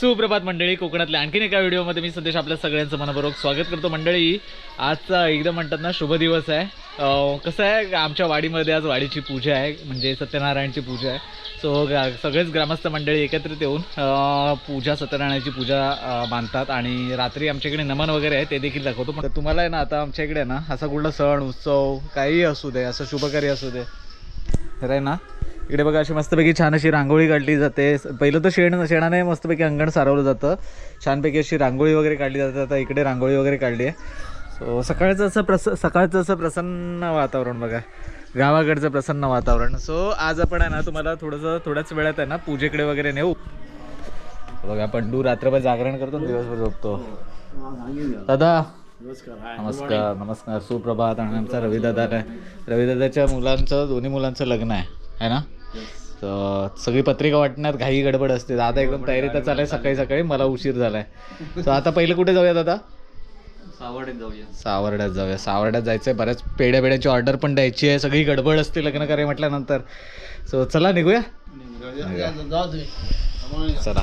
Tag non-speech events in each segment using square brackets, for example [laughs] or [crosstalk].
सुप्रभात मंडळी. कोकणातल्या आणखीन एका व्हिडिओमध्ये मी संदेश आपल्या सगळ्यांचं मनपूर्वक स्वागत करतो. मंडळी आजचा एकदम म्हणतात ना शुभ दिवस आहे. कसं आहे आमच्या वाडीमध्ये आज वाडीची पूजा आहे म्हणजे सत्यनारायणची पूजा आहे. सो सगळेच ग्रामस्थ मंडळी एकत्रित येऊन पूजा सत्यनारायणाची पूजा बांधतात मानतात. आणि रात्री आमच्या इकडे नमन वगैरे आहे ते देखील दाखवतो. पण तुम्हाला आहे ना आता आमच्या इकडे ना असा कुठला सण उत्सव काहीही असू दे असं शुभकारी असू दे. खरं आहे ना? इकडे बघा अशी मस्तपैकी छान अशी रांगोळी काढली जाते. पहिलं तर शेण शेणाने मस्तपैकी अंगण सारवलं जातं. छानपैकी अशी रांगोळी वगैरे काढली जाते. आता इकडे रांगोळी वगैरे काढली आहे. सो सकाळचं असं प्रस सकाळचं असं प्रसन्न वातावरण बघा. गावाकडचं प्रसन्न वातावरण. सो आज आपण आहे ना तुम्हाला थोडंसं थोड्याच वेळात आहे ना पूजेकडे वगैरे नेऊ. बघा पंडू रात्रभर जागरण करतो दिवसभर झोपतो. दादा नमस्कार नमस्कार. सुप्रभात. आणि आमचा रविदादा काय? रविदादाच्या मुलांचं दोन्ही मुलांचं लग्न आहे. है ना? तर सगळी पत्रिका वाटण्यात घाई गडबड असते. दादा एकदम तयारीत चालू सकाळी सकाळी. मला उशीर झालाय. [laughs] तर आता पहिलं कुठे जाऊया दादा सावडेत जाऊया सावर्ड्यात जाऊया. सावर्ड्यात जायचंय. बऱ्याच पेढ्या पेढ्याची ऑर्डर पण द्यायची आहे. सगळी गडबड असते लग्न करे म्हटल्यानंतर. सो चला निघूया? चला.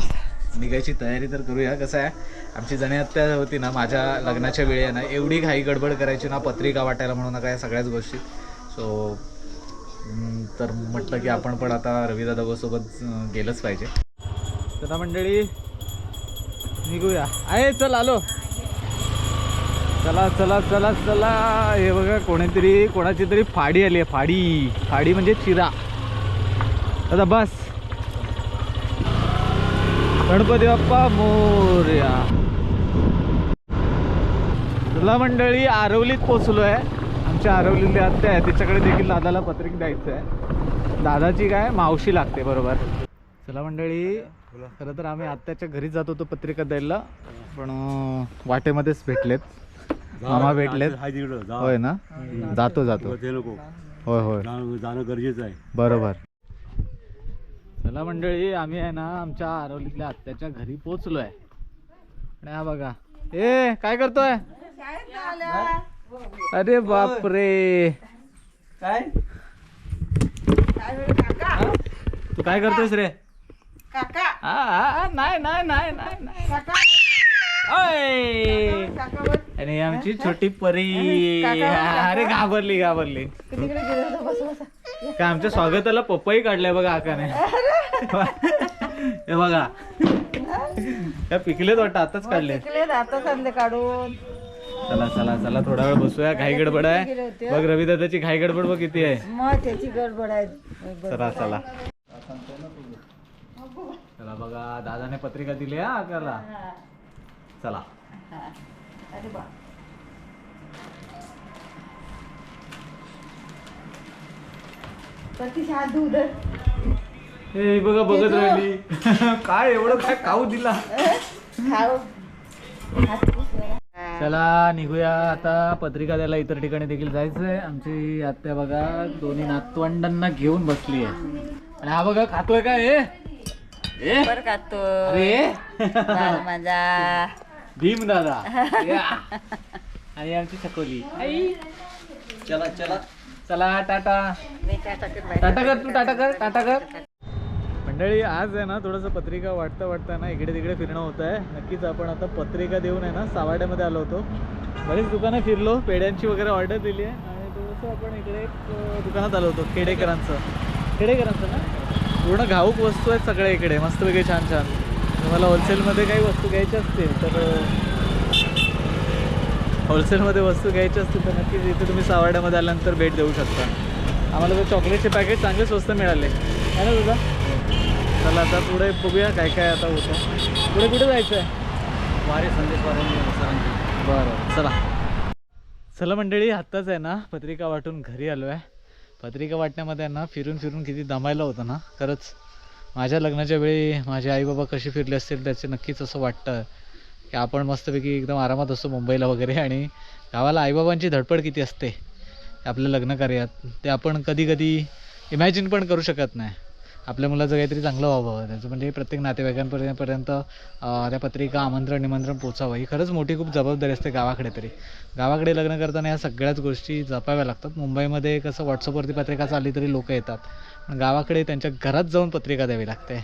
निघायची तयारी तर करूया. कसं आहे? आमची जणी आत्या होती ना माझ्या लग्नाच्या वेळी ना एवढी घाई गडबड करायची ना पत्रिका वाटायला म्हणून काय सगळ्याच गोष्टी. सो तर म्हटलं की आपण पण आता रविदादासोबत अं, गेलंच पाहिजे. चला मंडळी निघूया. आहे चल आलो. चला चला चला चला. हे बघा कोणीतरी कोणाची तरी फाडी आली आहे फाडी. फाडी म्हणजे चिरा. आता बस. गणपती बाप्पा मोर्या. चला मंडळी आरवलीत पोचलो आहे आमच्या आरवलीतली आत्या आहे तिच्याकडे देखील दादाला पत्रिक द्यायचं आहे. दादाची काय? मावशी लागते बरोबर. चला मंडळी खरं तर आम्ही आत्याच्या घरी जात होतो पत्रिका द्यायला पण वाटेमध्येच भेटलेत. मामा भेटलेत. होय ना? जातो जातो. होय होय. जाणं गरजेचं आहे. बरोबर. चला मंडळी आम्ही आहे ना आमच्या आरवलीतल्या आत्याच्या घरी पोचलोय आणि हा बघा. ए काय करतोय? अरे बापरे. काय? तू काय करतोयस रे? नाही नाही नाही नाही नाही. ओय! बस आणि आमची छोटी परी. अरे घाबरली घाबरली. का आमच्या स्वागताला पप्पाही काढलाय बघा आकाने. हे बघा. त्या पिकलेत वाटतं आताच काढले आता काढून. चला चला चला थोडा वेळ बसूया. घाई गडबड आहे. बघ रवी दादाची घाई गडबड बघ किती आहे. मग त्याची गडबड आहे. चला चला. चला बघा दादाने पत्रिका दिली हा आकाला चला. हे बघा बघत राहिली. [laughs] काय एवढं काय खाऊ दिला? खाऊ. चला निघूया आता. पत्रिका द्यायला इतर ठिकाणी देखील जायचंय. आमची आत्या बघा दोन्ही नातवंडांना घेऊन बसली आहे. आणि हा बघा खातोय का हे? ए बरं का तो अरे. बाल माझा. भीम दादा. [laughs] आणि आमची छकोली आई. चला चला. चला टाटा. मी काय टाकत बाहेर. टाटा कर तू टाटा कर टाटा कर. मंडळी आज आहे ना थोडंसं पत्रिका वाटता वाटता ना इकडे तिकडे फिरणं होत आहे नक्कीच आपण आता पत्रिका देऊन आहे ना सावाड्यामध्ये आलो होतो. बरीच दुकानं फिरलो पेड्यांची वगैरे ऑर्डर दिली आहे आणि थोडंसं आपण इकडे एक दुकानात आलो होतो खेडेकरांचं. खेडेकरांचं ना? पूर्ण घाऊक वस्तू आहेत सगळ्या इकडे मस्तपैकी छान छान. तुम्हाला होलसेलमध्ये काही वस्तू घ्यायच्या असतील तर होलसेलमध्ये वस्तू घ्यायची असतील तर नक्कीच इथे तुम्ही सावाड्यामध्ये आल्यानंतर भेट देऊ शकता. आम्हाला ते चॉकलेटचे पॅकेट चांगले स्वस्त मिळाले. आहे ना तुझा चला आता पुढे बघूया काय काय आता होतं. पुढे कुठे जायचं आहे वारे संदेश वारे सरांची बरं. चला. चला मंडळी आत्ताच आहे ना पत्रिका वाटून घरी आलो आहे पत्रिका वाटण्यामध्ये ना फिरून फिरून किती दमायला होतं ना. खरंच माझ्या लग्नाच्या वेळी माझे आईबाबा कसे फिरले असतील त्याचे नक्कीच असं वाटतं. की आपण मस्तपैकी एकदम आरामात असतो मुंबईला वगैरे आणि गावाला आईबाबांची धडपड किती असते आपल्या लग्न कार्यात ते आपण कधी कधी इमॅजिन पण करू शकत नाही. आपल्या मुलाचं काहीतरी चांगलं व्हावं त्याचं. म्हणजे प्रत्येक नातेवाईकांपर्यंत त्या पत्रिका आमंत्रण निमंत्रण पोचावं. ही खरंच मोठी खूप जबाबदारी असते गावाकडे तरी. गावाकडे लग्न करताना या सगळ्याच गोष्टी जपाव्या लागतात. मुंबईमध्ये कसं व्हॉट्सअपवरती पत्रिका चालली तरी लोक येतात. पण गावाकडे त्यांच्या घरात जाऊन पत्रिका द्यावी लागते.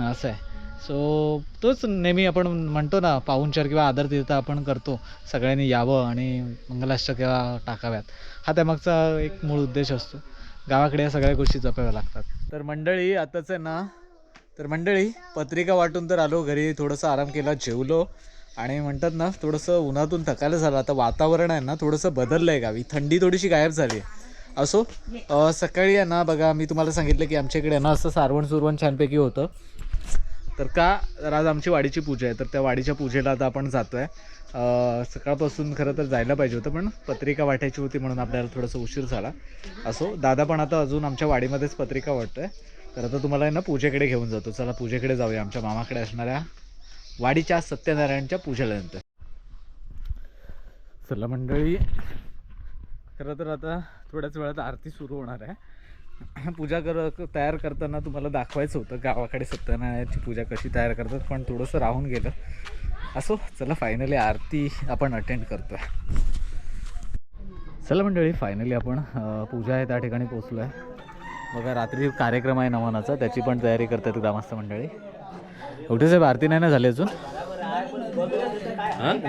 असं आहे. सो तोच नेहमी आपण म्हणतो ना पाहुणचार किंवा आदर तीर्थ आपण करतो. सगळ्यांनी यावं आणि मंगलाष्टक्या टाकाव्यात. हा त्यामागचा एक मूळ उद्देश असतो. गावाकडे या सगळ्या गोष्टी जपाव्या लागतात. तर मंडळी आताच आहे ना तर मंडळी पत्रिका वाटून तर आलो घरी थोडंसं आराम केला जेवलो. आणि म्हणतात ना थोडंसं उन्हातून थकायला झालं. आता वातावरण आहे ना थोडंसं बदललं आहे गावी. थंडी थोडीशी गायब झाली आहे. असो सकाळी आहे ना बघा मी तुम्हाला सांगितलं की आमच्या इकडे ना असं सारवण सुरवण छानपैकी होतं. तर का तर आज आमची वाडीची पूजा आहे. तर त्या वाडीच्या पूजेला आता आपण जातो आहे सकाळपासून खरं तर जायला पाहिजे होतं पण पत्रिका वाटायची होती म्हणून आपल्याला थोडंसं उशीर झाला. असो दादा पण आता अजून आमच्या वाडीमध्येच पत्रिका वाटतोय. तर आता तुम्हाला आहे ना पूजेकडे घेऊन जातो. चला पूजेकडे जाऊया आमच्या मामाकडे असणाऱ्या वाडीच्या सत्यनारायणच्या पूजेला नंतर चला मंडळी खरं तर आता थोड्याच वेळात आरती सुरू होणार आहे. पूजा कर तयार करताना तुम्हाला दाखवायचं होतं गावाकडे सत्यनारायणाची पूजा कशी तयार करतात पण थोडंसं राहून गेलं. असो चला फायनली आरती आपण अटेंड करतो आहे चला मंडळी फायनली आपण पूजा आहे त्या ठिकाणी पोचलो आहे बघा रात्री कार्यक्रम आहे नवनाचा त्याची पण तयारी करतात ग्रामस्थ मंडळी. एवढे साहेब आरती नाही ना झाली अजून?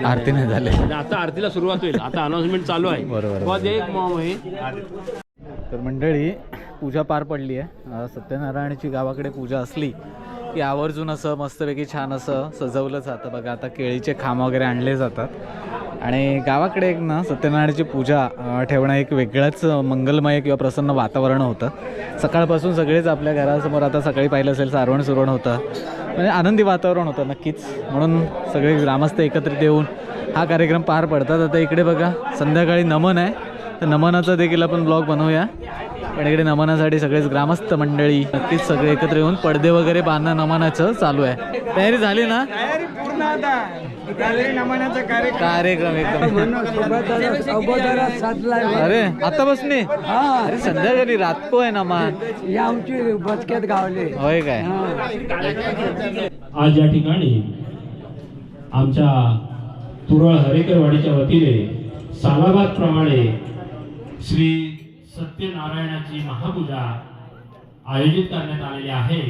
आरती नाही झाली. आता आरतीला सुरुवात होईल. आता अनाउन्समेंट चालू आहे. बरोबर, तर मंडळी पूजा पार पडली आहे सत्यनारायणाची गावाकडे पूजा असली की आवर्जून असं मस्तपैकी छान असं सजवलं जातं. बघा आता केळीचे खांब वगैरे आणले जातात. आणि गावाकडे एक ना सत्यनारायणाची पूजा ठेवणं एक वेगळंच मंगलमय किंवा प्रसन्न वातावरण होतं. सकाळपासून सगळेच आपल्या घरासमोर आता सकाळी पाहिलं असेल सारवण सुरवण होतं. म्हणजे आनंदी वातावरण होतं नक्कीच. म्हणून सगळे ग्रामस्थ एकत्रित येऊन हा कार्यक्रम पार पडतात. आता इकडे बघा संध्याकाळी नमन आहे. तर नमनाचा देखील आपण ब्लॉग बनवूया. पण इकडे नमनासाठी सगळेच ग्रामस्थ मंडळी नक्कीच सगळे एकत्र येऊन पडदे वगैरे बांधणं नमनाचं चालू आहे. तयारी झाली ना? कार्यक्रम. एकदम. अरे आता बसणे अरे संध्याकाळी रातको आहे नमान आमची बचक्यात गावले. होय काय? आज या ठिकाणी आमच्या तुरळ हरेकरवाडीच्या वतीने सालाबाद प्रमाणे श्री सत्यनारायणाची महापूजा आयोजित करण्यात आलेली आहे.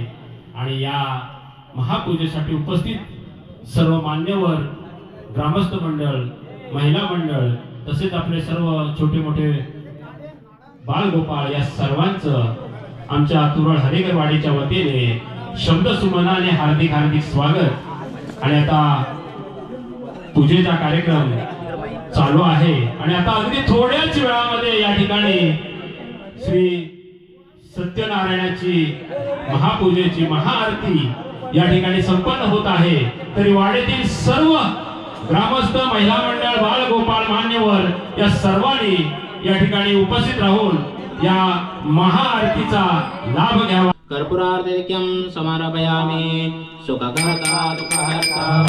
आणि या महापूजेसाठी उपस्थित सर्व मान्यवर ग्रामस्थ मंडळ महिला मंडळ तसेच आपले सर्व छोटे मोठे बालगोपाळ या सर्वांचं आमच्या तुरळ हरेकरवाडीच्या वतीने शब्द सुमनाने हार्दिक हार्दिक स्वागत. आणि आता पूजेचा कार्यक्रम चालू आहे. आणि आता अगदी थोड्याच वेळामध्ये या ठिकाणी श्री सत्यनारायणाची महापूजेची महाआरती या ठिकाणी संपन्न होत आहे. तरी वाड्यातील सर्व ग्रामस्थ महिला मंडळ बालगोपाल मान्यवर या सर्वांनी या ठिकाणी उपस्थित राहून या महाआरतीचा लाभ घ्यावा. कर्पूरार्तिक्यं समारभयामि. सुखकर्ता दुःखहर्ता.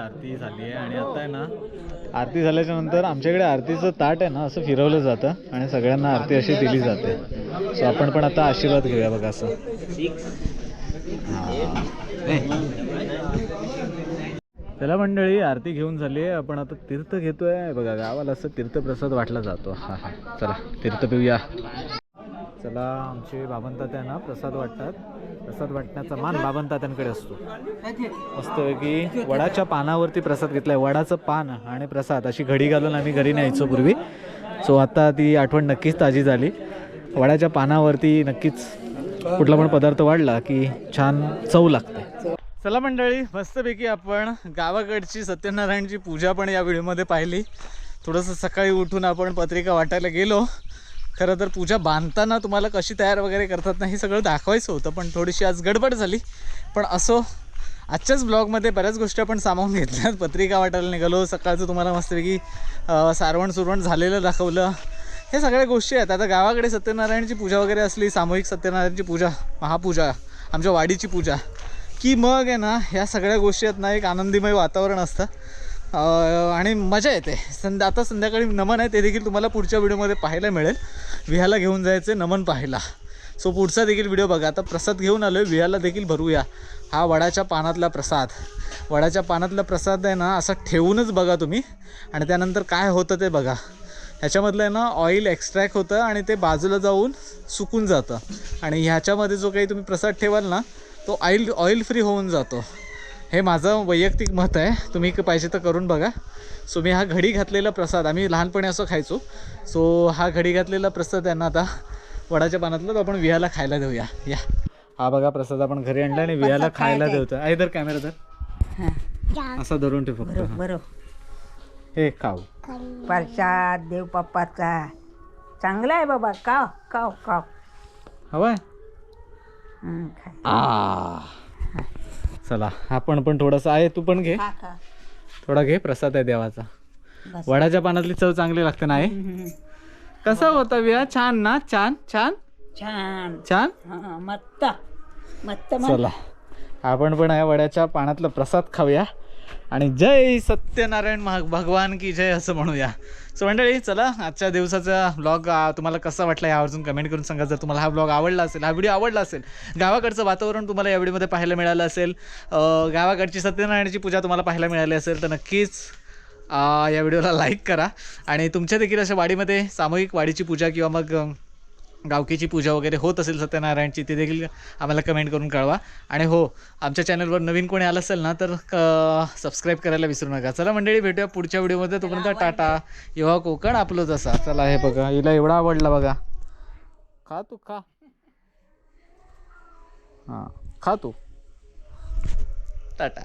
आरती झाली आहे आणि आता आहे ना आरती झाल्याच्यानंतर आमच्याकडे आरतीचं ताट आहे ना असं फिरवलं जातं आणि सगळ्यांना आरती अशी दिली जाते. सो आपण पण आता आशीर्वाद घेऊया बघा असं. चला मंडळी आरती घेऊन झाली आहे. आपण आता तीर्थ घेतोय. बघा गावाला असं तीर्थप्रसाद वाटला जातो. हा हा. चला तीर्थ पिऊया. चला आमचे बाबंतात्यांना प्रसाद वाटतात. प्रसाद वाटण्याचा मान बाबनतात्यांकडे असतो. मस्तपैकी वडाच्या पानावरती प्रसाद घेतलाय. वडाचं पान आणि प्रसाद अशी घडी घालून आम्ही घरी न्यायचो पूर्वी. सो आता ती आठवण नक्कीच ताजी झाली. वडाच्या पानावरती नक्कीच कुठला पण पदार्थ वाढला की छान चव लागते. चला मंडळी मस्तपैकी आपण गावाकडची सत्यनारायणची पूजा पण या व्हिडिओमध्ये पाहिली. थोडंसं सकाळी उठून आपण पत्रिका वाटायला गेलो. खरं तर पूजा बांधताना तुम्हाला कशी तयार वगैरे करतात ना हे सगळं दाखवायचं होतं पण थोडीशी आज गडबड झाली. पण असो आजच्याच ब्लॉगमध्ये बऱ्याच गोष्टी आपण सामावून घेतल्यात. पत्रिका वाटायला निघालो सकाळचं तुम्हाला मस्तपैकी सारवण सुरवण झालेलं दाखवलं. हे सगळ्या गोष्टी आहेत. आता गावाकडे सत्यनारायणची पूजा वगैरे असली सामूहिक सत्यनारायणची पूजा महापूजा आमच्या वाडीची पूजा की मग आहे ना ह्या सगळ्या गोष्टी आहेत ना एक आनंदीमय वातावरण असतं. आणि मजा येते. संध्या आता संध्याकाळी नमन आहे ते देखील तुम्हाला पुढच्या व्हिडिओमध्ये पाहायला मिळेल. विहायला घेऊन जायचं नमन पाहायला. सो पुढचा देखील व्हिडिओ बघा. आता प्रसाद घेऊन आलो आहे विहायला देखील भरूया. हा वडाच्या पानातला प्रसाद. वडाच्या पानातला प्रसाद आहे ना असा ठेवूनच बघा तुम्ही. आणि त्यानंतर काय होतं ते बघा. ह्याच्यामधलं आहे ना ऑइल एक्स्ट्रॅक्ट होतं आणि ते बाजूला जाऊन सुकून जातं. आणि ह्याच्यामध्ये जो काही तुम्ही प्रसाद ठेवाल ना तो ऑइल ऑइल फ्री होऊन जातो. हे माझं वैयक्तिक मत आहे. तुम्ही क- पाहिजे तर करून बघा. सो मी हा घडी घातलेला प्रसाद आम्ही लहानपणी असं खायचो. सो हा घडी घातलेला प्रसाद आहे ना आता वडाच्या पानातला तो आपण विहाला खायला देऊया. या. हा बघा प्रसाद आपण घरी आणला आणि विहाला खायला देवतो आहे तर कॅमेरा तर असा धरून ठेव फक्त. बरोबर हे खाऊ. प्रसाद देव पप्पाचा. चांगला आहे बाबा. काव काव काव हं, खा. आ. चला आपण पण थोडंसं आहे तू पण घे. थोडा घे प्रसाद आहे देवाचा. वडाच्या पानातली चव चांगली लागते ना आहे कसा होता विया छान ना? छान? छान? छान. छान? मस्त मस्त चला आपण पण या वड्याच्या पानातला प्रसाद खाऊया. आणि जय सत्यनारायण महा- भगवान की जय असं म्हणूया. सो मंडळी चला आजच्या दिवसाचा ब्लॉग तुम्हाला कसा वाटला यावरून कमेंट करून सांगा. जर तुम्हाला हा ब्लॉग आवडला असेल हा व्हिडिओ आवडला असेल गावाकडचं वातावरण तुम्हाला या व्हिडिओमध्ये पाहायला मिळालं असेल गावाकडची सत्यनारायणाची पूजा तुम्हाला पाहायला मिळाली असेल तर नक्कीच या व्हिडिओला लाईक करा. आणि तुमच्या देखील अशा वाडीमध्ये सामूहिक वाडीची पूजा किंवा मग गावकीची पूजा वगैरे होत असेल सत्यनारायणची ते देखील आम्हाला कमेंट करून कळवा. आणि हो आमच्या चॅनलवर नवीन कोणी आलं असेल ना तर सबस्क्राईब करायला विसरू नका. चला मंडळी भेटूया पुढच्या व्हिडिओमध्ये तोपर्यंत टाटा. युवा कोकण आपलोच असा. चला हे बघा हिला एवढा आवडला बघा. खा तू खा. हां खा तू. टाटा.